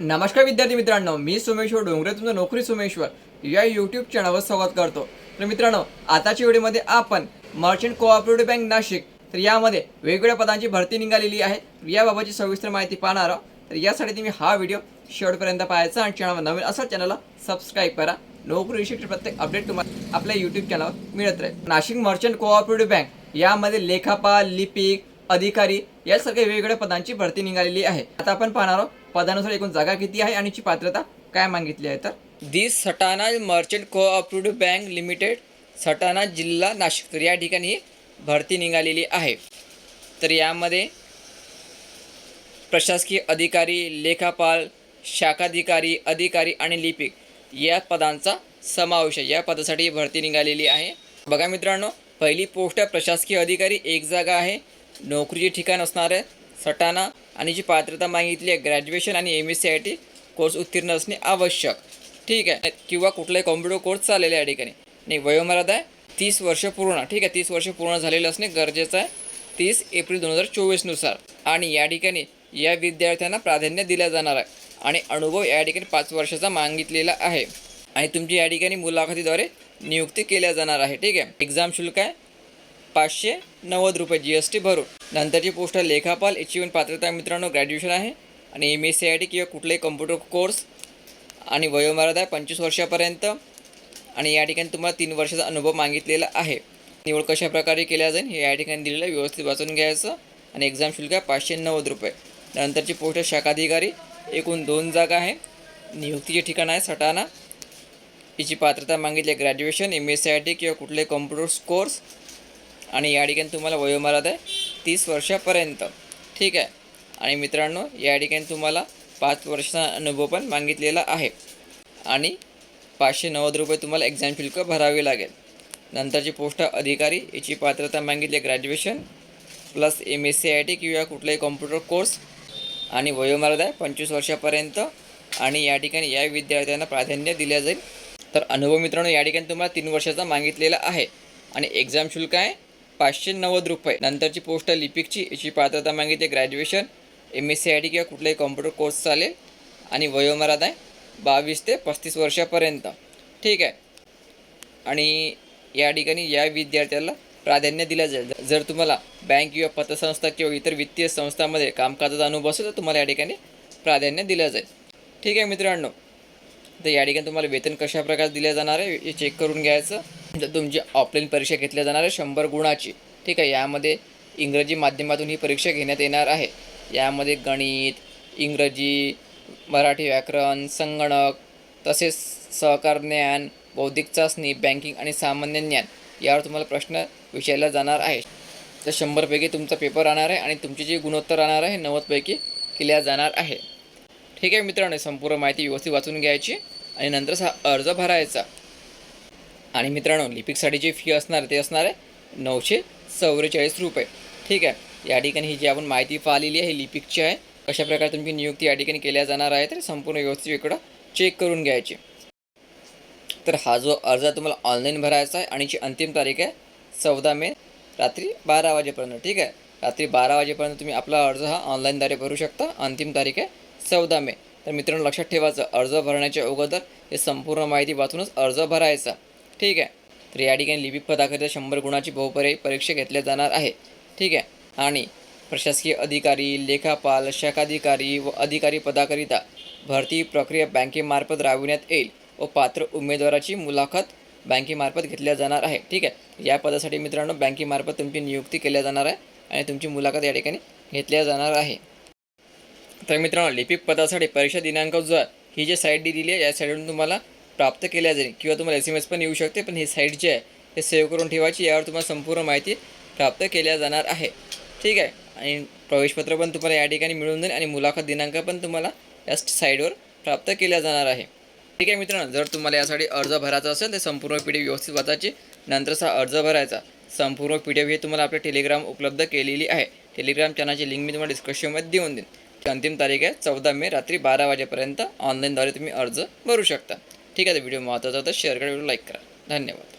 नमस्कार विद्यार्थी मित्रांनो मी सोमेश्वर डोंगरे तुमचं नोकरी सोमेश्वर या यूट्यूब चॅनलवर संवाद करतो. तर मित्रांनो आताच्या व्हिडिओमध्ये आपण मर्चंट कोऑपरेटिव्ह बँक नाशिक तर यामध्ये वेगवेगळ्या पदांची भरती निघालेली आहे. याबाबतची सविस्तर माहिती पाहणार आहोत. तर यासाठी तुम्ही हा व्हिडिओ शेवटपर्यंत पाहायचा आणि चॅनलवर नवीन असा चॅनलला सबस्क्राईब करा. नोकरी विषयी प्रत्येक अपडेट तुम्हाला आपल्या यूट्यूब चॅनलवर मिळत राहील. नाशिक मर्चंट कोऑपरेटिव्ह बँक यामध्ये लेखापाल लिपिक अधिकारी यासारख्या वेगवेगळ्या पदांची भरती निघालेली आहे. आता आपण पाहणार आहोत पदानुसार एकूण जागा किती आहे आणि ची पात्रता काय मागितली आहे तर? The Satana merchant cooperative bank limited Satana जिल्हा नाशिक. तर या ठिकाणी भरती निघालेली आहे. तर यामध्ये प्रशासकीय अधिकारी लेखापाल शाखाधिकारी अधिकारी आणि लिपिक या पदांचा समावेश आहे. या पदासाठी भरती निघालेली आहे. बघा मित्रांनो पहिली पोस्ट प्रशासकीय अधिकारी एक जागा आहे. नोकरीचे ठिकाण असणार आहे. सटाणा आणि जी पात्रता मागितली आहे ग्रॅज्युएशन आणि M S C I T course उत्तीर्ण असणे आवश्यक. ठीक आहे? किंवा कुठलाही कॉम्प्युटर कोर्स चाललेला आहे या ठिकाणी. नाही वयोमर्यादा आहे तीस वर्ष पूर्ण. ठीक आहे? तीस वर्ष पूर्ण झालेलं असणे गरजेचं आहे तीस एप्रिल दोन हजार चोवीसनुसार आणि या ठिकाणी या विद्यार्थ्यांना प्राधान्य दिलं जाणार आहे. आणि अनुभव या ठिकाणी पाच वर्षाचा मागितलेला आहे. आणि तुमची या ठिकाणी मुलाखतीद्वारे नियुक्ती केल्या जाणार आहे. ठीक आहे? एक्झाम शुल्क आहे पाचशे नव्वद रुपये जी एस टी भरून. नंतरची पोस्ट आहे लेखापाल याची पात्रता मित्रांनो ग्रॅज्युएशन आहे. आणि M S C I T किंवा कुठलाही कम्प्युटर कोर्स आणि वयोमर्यादा आहे पंचवीस वर्षापर्यंत. आणि या ठिकाणी तुम्हाला तीन वर्षाचा अनुभव मागितलेला आहे. निवड कशा प्रकारे केल्या जाईल हे या ठिकाणी दिलेलं व्यवस्थित वाचून घ्यायचं आणि एक्झाम शुल्क आहे पाचशे नव्वद रुपये. नंतरची पोस्ट आहे शाखाधिकारी. एकूण दोन जागा आहे. नियुक्तीचे ठिकाण आहे सटाणा. हिची पात्रता मागितली आहे graduation M S C I T किंवा कुठले कम्प्युटर कोर्स आणि या ठिकाणी तुम्हाला वयोमर्यादा आहे तीस वर्षापर्यंत. ठीक आहे? आणि मित्रांनो या ठिकाणी तुम्हाला पाच वर्षाचा अनुभव पण मागितलेला आहे. आणि पाचशे नव्वद रुपये तुम्हाला एक्झाम शुल्क भरावे लागेल. नंतरची पोस्ट अधिकारी याची पात्रता मागितली आहे graduation plus M S C I T किंवा कुठलाही कॉम्प्युटर कोर्स आणि वयोमर्यादा आहे पंचवीस वर्षापर्यंत. आणि या ठिकाणी या विद्यार्थ्यांना प्राधान्य दिल्या जाईल. तर अनुभव मित्रांनो या ठिकाणी तुम्हाला तीन वर्षाचा मागितलेला आहे. आणि एक्झाम शुल्क आहे पाचशे नव्वद रुपये. नंतरची पोस्ट लिपिकची याची पात्रता मागितली graduation M S C I T किंवा कुठलाही कॉम्प्युटर कोर्स चालेल. आणि वयोमर्यादा आहे बावीस ते पस्तीस वर्षापर्यंत. ठीक आहे. आणि या ठिकाणी या विद्यार्थ्याला प्राधान्य दिलं जाईल. जर तुम्हाला बँक किंवा पतसंस्था किंवा इतर वित्तीय संस्थांमध्ये कामकाजाचा अनुभव असेल तर तुम्हाला या ठिकाणी प्राधान्य दिलं जाईल. ठीक आहे मित्रांनो. तर या ठिकाणी तुम्हाला वेतन कशा प्रकारे दिलं जाणार आहे हे चेक करून घ्यायचं. जर तुमची ऑफलाईन परीक्षा घेतल्या जाणार आहे शंभर गुणाची. ठीक आहे यामध्ये इंग्रजी माध्यमातून ही परीक्षा घेण्यात येणार आहे. यामध्ये गणित इंग्रजी मराठी व्याकरण संगणक तसेच सहकार ज्ञान बौद्धिक चाचणी बँकिंग आणि सामान्य ज्ञान यावर तुम्हाला प्रश्न विचारला जाणार आहे. तर शंभरपैकी तुमचा पेपर राहणार आहे आणि तुमची जी गुणोत्तर राहणार आहे नव्वदपैकी केल्या जाणार आहे. ठीक आहे मित्रांनो संपूर्ण माहिती व्यवस्थित वाचून घ्यायची आणि नंतर हा अर्ज भरायचा. आणि मित्रांनो लिपिकसाठी जी फी असणार ते असणार आहे नऊशे चौवेचाळीस रुपये. ठीक आहे? या ठिकाणी ही जी आपण माहिती पाहिलेली आहे ही लिपिकची आहे. कशा प्रकारे तुमची नियुक्ती या ठिकाणी केल्या जाणार आहे तर संपूर्ण व्यवस्थित इकडं चेक करून घ्यायची. तर हा जो अर्ज तुम्हाला ऑनलाईन भरायचा आहे आणि जी अंतिम तारीख आहे चौदा मे रात्री बारा वाजेपर्यंत. ठीक आहे? रात्री बारा वाजेपर्यंत तुम्ही आपला अर्ज हा ऑनलाईनद्वारे भरू शकता. अंतिम तारीख आहे चौदा मे. तर मित्रांनो लक्षात ठेवायचं अर्ज भरण्याच्या अगोदर हे संपूर्ण माहिती वाचूनच अर्ज भरायचा. ठीक आहे. तर या ठिकाणी लिपिक पदाकरिता शंभर गुणाची बहुपर्यायी परीक्षा घेतल्या जाणार आहे ठीक आहे. आणि प्रशासकीय अधिकारी लेखापाल शाखाधिकारी व अधिकारी पदाकरिता भरती प्रक्रिया बँकेमार्फत राबविण्यात येईल व पात्र उमेदवाराची मुलाखत बँकेमार्फत घेतल्या जाणार आहे. ठीक आहे. या पदासाठी मित्रांनो बँकेमार्फत तुमची नियुक्ती केल्या जाणार आहे आणि तुमची मुलाखत या ठिकाणी घेतल्या जाणार आहे. तर मित्रांनो लिपिक पदासाठी परीक्षा दिनांक जो आहे ही जी साईट दिलेली आहे या साईडवरून तुम्हाला प्राप्त केल्या जाईल किंवा तुम्हाला एस एम एस पण येऊ शकते पण ही साईट जी आहे हे सेव्ह करून ठेवायची यावर तुम्हाला संपूर्ण माहिती प्राप्त केल्या जाणार आहे. ठीक आहे? आणि प्रवेशपत्र पण तुम्हाला या ठिकाणी मिळून जाईल आणि मुलाखत दिनांक पण तुम्हाला या साईडवर प्राप्त केल्या जाणार आहे. ठीक आहे मित्रांनो जर तुम्हाला यासाठी अर्ज भरायचा असेल तर संपूर्ण पी डी एफ व्यवस्थित वाचायची नंतरचा अर्ज भरायचा. संपूर्ण पी डी एफ हे तुम्हाला आपल्या टेलिग्राम उपलब्ध केलेली आहे. टेलिग्राम चॅनलची लिंक मी तुम्हाला डिस्क्रिप्शनमध्ये देऊन देईन. अंतिम तारीख आहे चौदा मे रात्री बारा वाजेपर्यंत ऑनलाईनद्वारे तुम्ही अर्ज भरू शकता. ठीक आहे व्हिडिओ महत्त्वाचा तर शेअर करा व्हिडिओ लाईक करा. धन्यवाद.